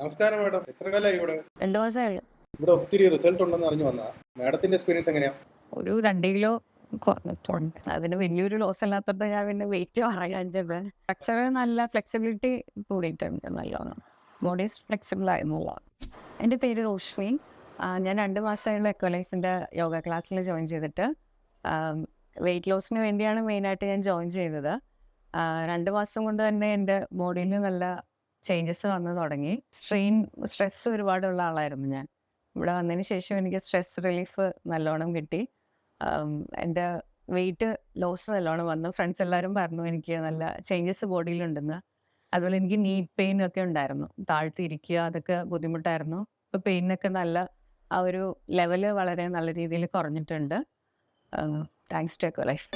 നമസ്കാരം മാഡം. എത്ര കാലമായി ഇവിടെ? രണ്ടു മാസമായി ഇവിടെ ഒത്തിരി റിസൾട്ട് ഉണ്ടെന്ന് അറിഞ്ഞു വന്നതാ. മാഡത്തിന്റെ എക്സ്പീരിയൻസ് എങ്ങനെയാ? ഒരു രണ്ട് കിലോ കുറഞ്ഞിട്ടുണ്ട് അതിന് വലിയൊരു ലോസ് അല്ലാത്തത് ഞാൻ പിന്നെ വെയിറ്റ് പറയാഞ്ഞത് സ്ട്രക്ചർ നല്ല ഫ്ലെക്സിബിലിറ്റി കൂടിയിട്ടുണ്ട് നല്ലോണം. ബോഡി ഫ്ലെക്സിബിൾ ആയിരുന്നു. എന്റെ പേര് റോഷ്മി ഞാൻ രണ്ട് മാസമായുള്ള എക്വലൈസിന്റെ യോഗ ക്ലാസ്സിൽ ജോയിൻ ചെയ്തിട്ട് വെയിറ്റ് ലോസിന് വേണ്ടിയാണ് മെയിനായിട്ട് ഞാൻ ജോയിൻ ചെയ്തത്. രണ്ട് മാസം കൊണ്ട് തന്നെ എന്റെ ബോഡിയിൽ നല്ല ചേഞ്ചസ് വന്നു തുടങ്ങി. സ്ട്രെയിൻ സ്ട്രെസ് ഒരുപാടുള്ള ആളായിരുന്നു ഞാൻ. ഇവിടെ വന്നതിന് ശേഷം എനിക്ക് സ്ട്രെസ് റിലീഫ് നല്ലോണം കിട്ടി. എന്റെ വെയിറ്റ് ലോസ് നല്ലോണം വന്നു. ഫ്രണ്ട്സ് എല്ലാവരും പറഞ്ഞു എനിക്ക് നല്ല ചേഞ്ചസ് ബോഡിയിലുണ്ടെന്ന് അതുപോലെ എനിക്ക് നീ പെയിൻ ഒക്കെ ഉണ്ടായിരുന്നു. താഴ്ത്തിയിരിക്കുക അതൊക്കെ ബുദ്ധിമുട്ടായിരുന്നു. ഇപ്പോൾ പെയിനൊക്കെ നല്ല ആ ഒരു ലെവൽ വളരെ നല്ല രീതിയിൽ കുറഞ്ഞിട്ടുണ്ട്. Thanks to echo life